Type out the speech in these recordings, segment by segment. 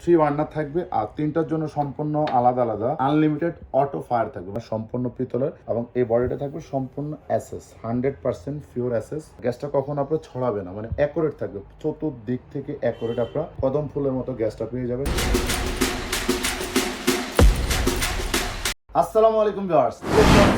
Three burner থাকবে, আর তিনটার জন্য সম্পূর্ণ আলাদা আলাদা আনলিমিটেড অটো ফায়ার থাকবে। সম্পূর্ণ পিতলের এবং এই বডিটা থাকবে সম্পূর্ণ SS hundred percent pure SS গ্যাসটা কখন আপনার ছড়াবে না মানে অ্যাকোরেট থাকবে। চতুর্দিক থেকে অ্যাকোরেট আপনার কদম ফুলের মতো গ্যাসটা পেয়ে যাবেন। আসসালামু আলাইকুম ভিউয়ার্স।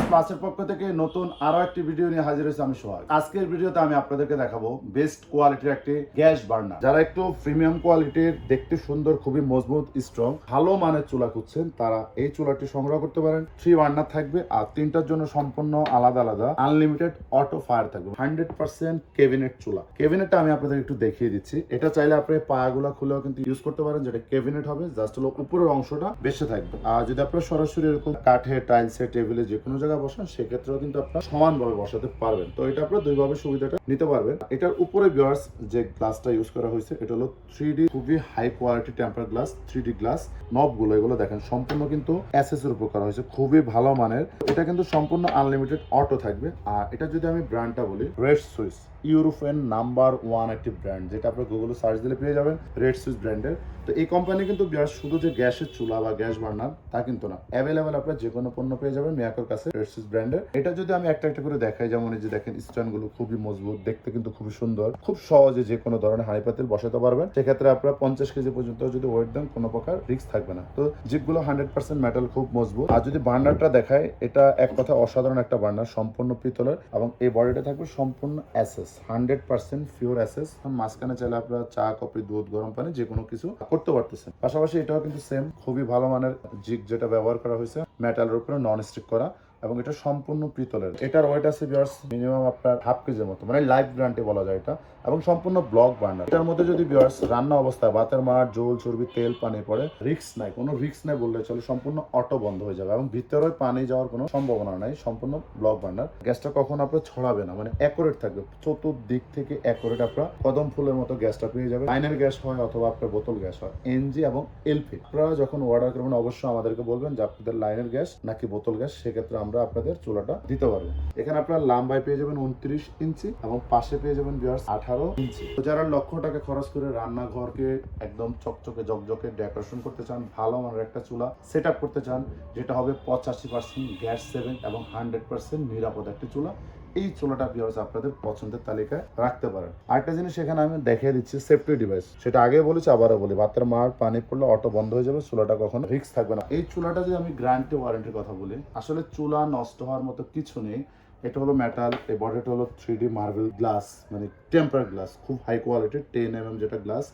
ক্লাসের পক্ষ থেকে নতুন আরও একটি ভিডিও নিয়ে হাজির হয়েছে আমি সোহাগ। আজকের ভিডিওতে আমি আপনাদেরকে দেখাবো বেস্ট কোয়ালিটির একটি গ্যাস বার্নার। যারা একটু প্রিমিয়াম কোয়ালিটির দেখতে সুন্দর, খুবই মজবুত স্ট্রং ভালো মানের চুলা খুঁজছেন, তারা এই চুলাটি সংগ্রহ করতে পারেন। থ্রি বার্নার থাকবে আর তিনটার জন্য সম্পূর্ণ আলাদা আলাদা আনলিমিটেড অটো ফায়ার থাকবে। হান্ড্রেড পার্সেন্ট কেবিনেট চুলা। কেবিনেটটা আমি আপনাদের একটু দেখিয়ে দিচ্ছি। এটা চাইলে আপনি পায়াগুলা খুলেও কিন্তু ইউজ করতে পারেন, যেটা কেবিনেট হবে। জাস্ট হলো উপরের অংশটা বেঁচে থাকবে। আর যদি আপনার সরাসরি এরকম কাঠে টাইলসে টেবিলে যে কোনো জায়গায় বসান, সেক্ষেত্রেও কিন্তু আপনার সমানভাবে বসাতে পারবেন। তো এটা আপনার দুইভাবে সুবিধাটা নিতে পারবেন। এটার উপরে বিয়ার্স যে গ্লাসটা ইউজ করা হয়েছে, এটা হলো থ্রি ডি খুবই high quality temper glass three D glass নবগুলো এগুলো দেখেন, সম্পূর্ণ কিন্তু এর উপর করা হয়েছে, খুবই ভালো মানের। এটা কিন্তু সম্পূর্ণ আনলিমিটেড অটো থাকবে। আর এটা যদি আমি ব্র্যান্ডটা বলি red Swiss European number one একটি ব্র্যান্ড, যেটা আপনি গুগলে সার্চ দিলে পেয়ে যাবেন রেড সুইস ব্র্যান্ডের তো এই কোম্পানি কিন্তু শুধু যে গ্যাসের চুলা বা গ্যাস বার্নার, তা কিন্তু না। অ্যাভেলেবেল আপনার যে কোনো পণ্য পেয়ে যাবেন মিয়াকোর কাছে রেড সুইস ব্র্যান্ডের এটা যদি আমি একটা একটা করে দেখাই, যেমন এই যে দেখেন স্ট্যান্ডগুলো খুবই মজবুত, দেখতে কিন্তু খুবই সুন্দর। খুব সহজে যে কোনো ধরনের হাঁড়ি পাতিল বসাতে পারবেন। সেক্ষেত্রে আপনার পঞ্চাশ কেজি পর্যন্ত যদি ওয়েট দেন, কোনো প্রকার রিস্ক থাকবে না। তো জিপগুলো হান্ড্রেড পার্সেন্ট মেটাল খুব মজবুত। আর যদি বার্নারটা দেখায় এটা এক কথা অসাধারণ একটা বার্নার, সম্পূর্ণ পিতলের এবং এই বডিটা থাকবে সম্পূর্ণ SS hundred percent pure SS. মাঝখানে চাইলে আপনারা চা, কফি, দুধ, গরম পানি যে কোনো কিছু করতে পারতেছেন। পাশাপাশি এটাও কিন্তু সেম খুবই ভালো মানের জিগ যেটা ব্যবহার করা হয়েছে মেটালের উপরে নন স্টিক করা। এবং এটা সম্পূর্ণ পিতলের। এটার ওয়েট আছে বিয়ার্স মিনিমাম আপনার হাফ কেজির মতো মানে লাইফ গ্যারান্টি বলা যায় এটা, এবং সম্পূর্ণ ব্লক বার্নার এটার মধ্যে যদি বিয়ার্স রান্না অবস্থায় ভাতের মার জল চর্বি, তেল, পানি পড়ে রিক্স নাই, কোনো রিক্স নাই বললে চলে, সম্পূর্ণ অটো বন্ধ হয়ে যাবে, এবং ভিতরে পানি যাওয়ার কোনো সম্ভাবনা নাই, সম্পূর্ণ ব্লক বার্নার গ্যাসটা কখন আপনার ছড়াবে না মানে অ্যাকোরেট থাকবে, চতুর্দিক থেকে অ্যাকোরেট আপনার কদম ফুলের মতো গ্যাসটা পেয়ে যাবে। লাইনের গ্যাস হয় অথবা আপনার বোতল গ্যাস হয় এনজি এবং এলপি আপনারা যখন অর্ডার করবেন, অবশ্যই আমাদেরকে বলবেন যে আপনাদের লাইনের গ্যাস নাকি বোতল গ্যাস, সেক্ষেত্রে আমরা আপনাদের চুলাটা দিতে পারব। এখানে আপনার লাম্বায় পেয়ে যাবেন উনত্রিশ ইঞ্চি এবং পাশে পেয়ে যাবেন বিয়ার্স আঠারো ইঞ্চি। তো যারা লক্ষ টাকা খরচ করে রান্নাঘরকে একদম চকচকে জকজকে ডেকোরেশন করতে চান, ভালো মানের একটা চুলা সেট করতে চান, যেটা হবে পঁচাশি পার্সেন্ট গ্যাস সেভেন এবং হান্ড্রেড পার্সেন্ট নিরাপদ একটি চুলা। এই চুলাটা বিয়ার্স আপনাদের পছন্দের তালিকায় রাখতে পারেন। আরেকটা জিনিস এখানে আমি দেখিয়ে দিচ্ছি সেফটি ডিভাইস সেটা আগে বলেছি, আবারও বলি ভাতের মার, পানি পড়লে অটো বন্ধ হয়ে যাবে, চুলাটা কখনো রিস্ক থাকবে না। এই চুলাটা যদি আমি গ্যারান্টি ওয়ারেন্টির কথা বলি, আসলে চুলা নষ্ট হওয়ার মতো কিছু নেই। এটা হলো মেটাল এই বডিটা হলো থ্রি ডি মার্বেল গ্লাস মানে টেম্পার গ্লাস খুব হাই কোয়ালিটির টেন এম যেটা গ্লাস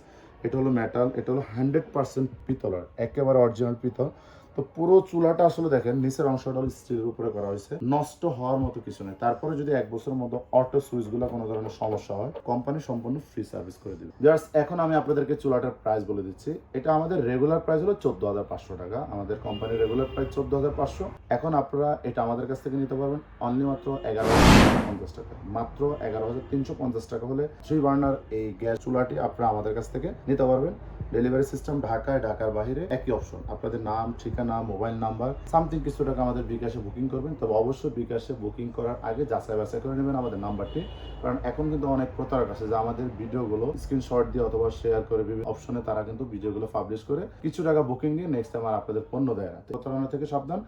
এটা হলো মেটাল এটা হলো হান্ড্রেড পার্সেন্ট পিতলের, একেবারে অরিজিনাল পিতল। তো পুরো চুলাটা আসলে দেখেন, নিচের অংশটা স্টিলের উপরে করা হয়েছে। নষ্ট হওয়ার মতো কিছু নেই। তারপরে যদি এক বছরের মধ্যে অটো সুইচগুলো কোনো ধরনের সমস্যা হয় কোম্পানি সম্পূর্ণ ফ্রি সার্ভিস করে দিবে। জাস্ট এখন আমি আপনাদেরকে চুলাটার প্রাইস বলে দিচ্ছি। এটা আমাদের রেগুলার প্রাইস হলো চোদ্দ হাজার পাঁচশো টাকা। আমাদের কোম্পানির রেগুলার প্রাইস চোদ্দ হাজার পাঁচশো। এখন আপনারা এটা আমাদের কাছ থেকে নিতে পারবেন অনলি মাত্র এগারো হাজার পঞ্চাশ টাকা। মাত্র এগারো হাজার তিনশো পঞ্চাশ টাকা হলে থ্রি বার্নার এই গ্যাস চুলাটি আপনারা আমাদের কাছ থেকে নিতে পারবেন। ডেলিভারি সিস্টেম ঢাকায়, ঢাকার বাইরে, একই অপশন আপনাদের নাম, ঠিকানা মোবাইল নাম্বার সামথিং কিছু টাকা আমাদের বিকাশে বুকিং করবেন। তবে অবশ্যই বিকাশে বুকিং করার আগে যাচাই বাছাই করে নেবেন আমাদের নাম্বারটি। কারণ এখন কিন্তু অনেক প্রতারক আছে যে আমাদের ভিডিওগুলো স্ক্রিনশট দিয়ে অথবা শেয়ার করে বিভিন্ন অপশনে তারা কিন্তু ভিডিওগুলো পাবলিশ করে কিছু টাকা বুকিং নিয়ে নেক্সট টাইম আর আপনাদের পণ্য দেয় না। প্রতারণা থেকে সাবধান।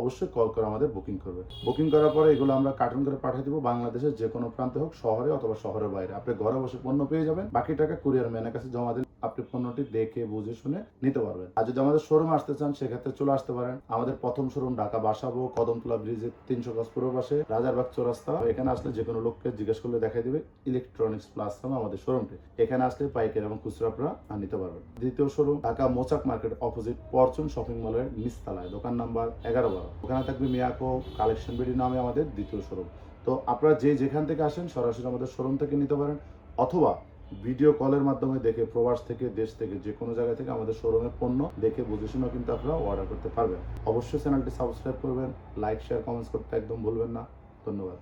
অবশ্যই কল করে আমাদের বুকিং করবে। বুকিং করার পরে এগুলো আমরা কার্টুন করে পাঠিয়ে দিব। বাংলাদেশের যে কোনো প্রান্তে হোক, শহরে অথবা শহরের বাইরে। আপনি ঘরে বসে পণ্য পেয়ে যাবেন। বাকি টাকা কুরিয়ার ম্যানের কাছে জমা দিলে আপনি পণ্যটি দেখে, বুঝে, শুনে নিতে পারবেন। আর যদি আমাদের শোরুম আসতে চান, সেক্ষেত্রে চলে আসতে পারেন। আমাদের প্রথম শোরুম ঢাকা বাসাবো, কদমতলা ব্রিজের তিনশো গজ পূর্ব পাশে, রাজারবাগ চৌরাস্তা। এখানে আসলে যে কোনো লোককে জিজ্ঞেস করলে দেখাই দিবে ইলেকট্রনিক্স প্লাস নামে আমাদের শোরুমটি এখানে আসলে পাইকারি এবং খুচরা নিতে পারবেন। দ্বিতীয় showroom Dhaka Mouchak market opposite পরচুন shopping মলের নিচতলায়। দোকান নাম্বার এগারো ওখানে থাকবে মিয়াকো কালেকশন বিডি নামে আমাদের দ্বিতীয় শোরুম তো আপনারা যে যেখান থেকে আসেন, সরাসরি আমাদের শোরুম থেকে নিতে পারেন, অথবা ভিডিও কলের মাধ্যমে দেখে প্রবাস থেকে, দেশ থেকে যে কোনো জায়গা থেকে আমাদের শোরুমের পণ্য দেখে বুঝে শুনে কিন্তু আপনারা অর্ডার করতে পারবেন। অবশ্যই চ্যানেলটি সাবস্ক্রাইব করবেন লাইক শেয়ার কমেন্টস করতে একদম ভুলবেন না। ধন্যবাদ।